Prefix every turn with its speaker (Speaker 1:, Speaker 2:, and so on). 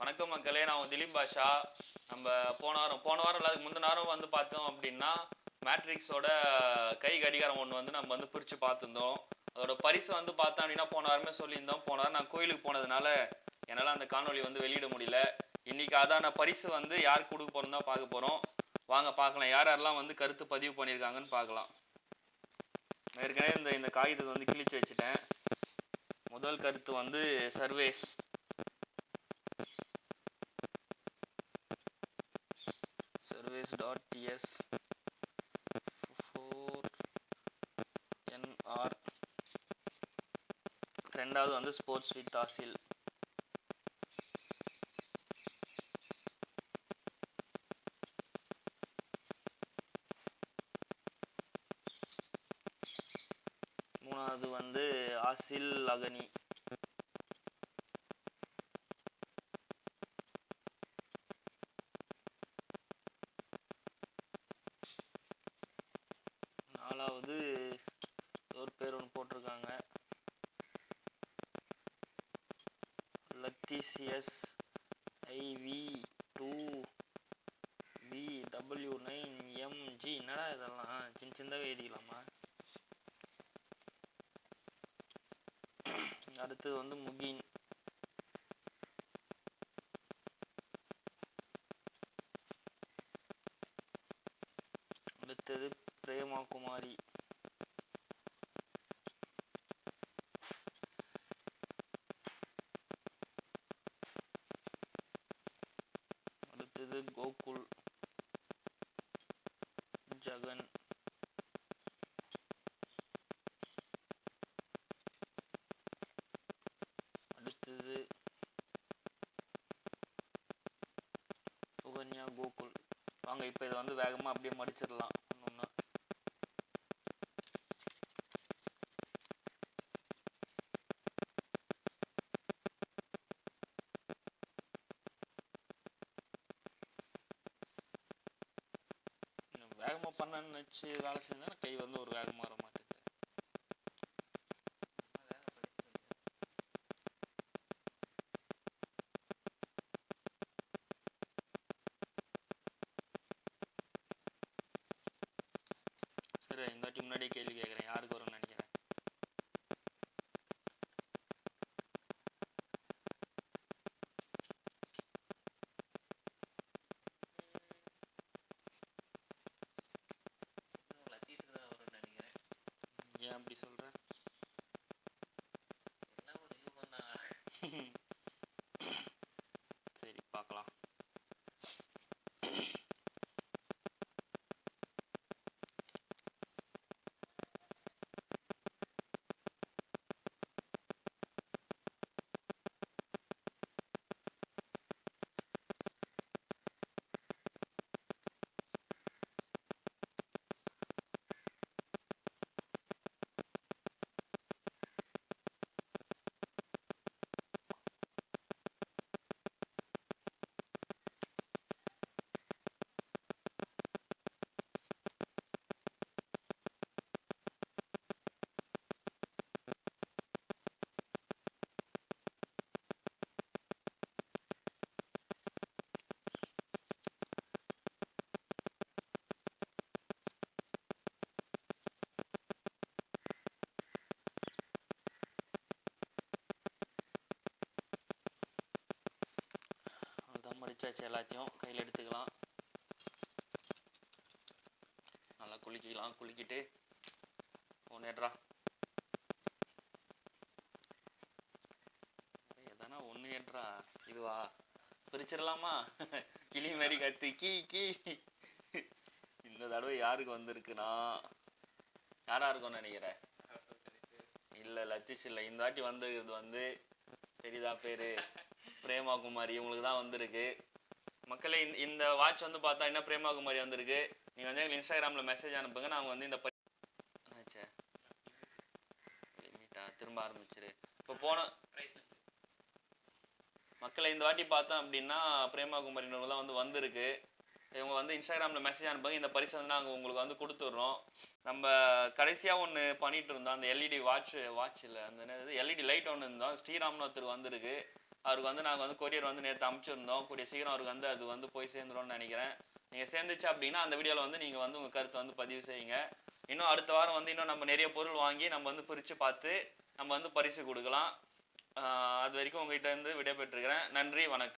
Speaker 1: வணக்கம் மக்களே நான் திலீப் பாஷா. நம்ம போன வாரம் போன வாரம் இல்லாத முந்தின வாரம் வந்து பார்த்தோம் அப்படின்னா மேட்ரிக்ஸோட கை கடிகாரம் ஒன்று வந்து நம்ம வந்து பிரித்து பார்த்துருந்தோம். அதோட பரிசு வந்து பார்த்தோம் அப்படின்னா போன வாரமே சொல்லியிருந்தோம். போன வாரம் நான் கோயிலுக்கு போனதுனால என்னால் அந்த காணொலி வந்து வெளியிட முடியல. இன்னைக்கு அதான பரிசு வந்து யார் கொடுக்க போகிறோம் தான் பார்க்க போகிறோம் வாங்க பார்க்கலாம். யார் யாரெல்லாம் வந்து கருத்து பதிவு பண்ணியிருக்காங்கன்னு பார்க்கலாம். ஏற்கனவே இந்த இந்த காகிதத்தை வந்து கிழிச்சு வச்சுட்டேன். முதல் கருத்து வந்து Sarvesh Sarvesh dot TS four NR ரெண்டாவது வந்து ஸ்போர்ட்ஸ் வித் ஆசில் மூணாவது வந்து ஆசில் அகனி. நாலாவது ஒரு பேர் ஒன்று போட்டிருக்காங்க. லத்திசியஸ் IV two P W nine MG என்னடா இதெல்லாம்? சின்ன சின்னதாக எழுதிக்கலாமா? அடுத்தது வந்து முகின். அடுத்தது பிரேமா குமாரி அடுத்தது கோகுல் ஜகன். அடுத்தது சுகன்யா கோகுல். வாங்க இப்போ இதை வந்து வேகமாக அப்படியே மடிச்சிடலாம் ஒன்று வேகமாக பண்ணன்னு வச்சு வேலை செஞ்சா கை வந்து ஒரு வேகமாக வர மாட்டேங்குது. சரி இந்த வாட்டி முன்னாடியே கேள்வி கேட்குறேன். யாருக்கு வரும் நினைக்கிறேன்
Speaker 2: லத்தீஃபுக்கு தான் வரும்னு நினைக்கிறேன்
Speaker 1: ஏன் அப்படி சொல்ற?
Speaker 2: எல்லாம் ஒரு யூகம் தான்
Speaker 1: சரி பார்க்கலாம் அவ்வளோதான் எல்லாத்தையும். கையில் எடுத்துக்கலாம். நல்லா குளிக்கலாம். குளிக்கிட்டு ஒன்றேட்ரா எதனா ஒன்று ஏன்றா இதுவா? பிரிச்சிடலாமா கிளி மாதிரி கத்து. கீ கீ. இந்த தடவை யாருக்கு வந்திருக்குன்னா? யாரா இருக்கும்னு நினைக்கிறேன் இல்லை லத்தீஷ் இல்லை. இந்த வாட்டி வந்திருக்கிறது வந்து தெரியுதா பேரு? பிரேமா குமாரி இவங்களுக்கு தான் வந்திருக்கு. மக்களே இந்த இந்த வாட்ச் வந்து பார்த்தா என்ன பிரேமா குமாரி வந்திருக்கு? நீங்கள் வந்து எங்களுக்கு இன்ஸ்டாகிராமில் மெசேஜ் அனுப்புங்க. நான் வந்து இந்த பரி- திரும்ப ஆரம்பிச்சிரு. இப்போ போன மக்களை இந்த வாட்டி பார்த்தோம் அப்படின்னா பிரேமா குமாரினவங்களாம் வந்து வந்திருக்கு. இவங்க வந்து இன்ஸ்டாகிராமில் மெசேஜ் அனுப்புங்க. இந்த பரிசு வந்து நாங்கள் உங்களுக்கு வந்து கொடுத்துட்றோம். நம்ம கடைசியாக ஒன்று பண்ணிகிட்டு இருந்தோம். அந்த எல்இடி வாட்ச் வாட்ச் இல்லை. அந்த என்னது? எல்இடி லைட் ஒன்று இருந்தோம். ஸ்ரீராம்னு ஒருத்தர் வந்திருக்கு. அவருக்கு வந்து நாங்கள் வந்து கொரியர் வந்து நேற்று அமுச்சிருந்தோம். கூடிய சீக்கிரம் அவருக்கு வந்து அது வந்து போய் சேர்ந்துரும்னு நினைக்கிறேன். நீங்கள் சேர்ந்துச்சு அப்படின்னா அந்த வீடியோவில் வந்து நீங்கள் வந்து உங்கள் கருத்தை வந்து பதிவு செய்யுங்க. இன்னும் அடுத்த வாரம் வந்து இன்னும் நம்ம நிறைய பொருள் வாங்கி நம்ம வந்து பிரித்து பார்த்து நம்ம வந்து பரிசு கொடுக்கலாம். அது வரைக்கும் உங்கள்கிட்ட இருந்து விடைபெற்றுக்கிறேன். நன்றி வணக்கம்.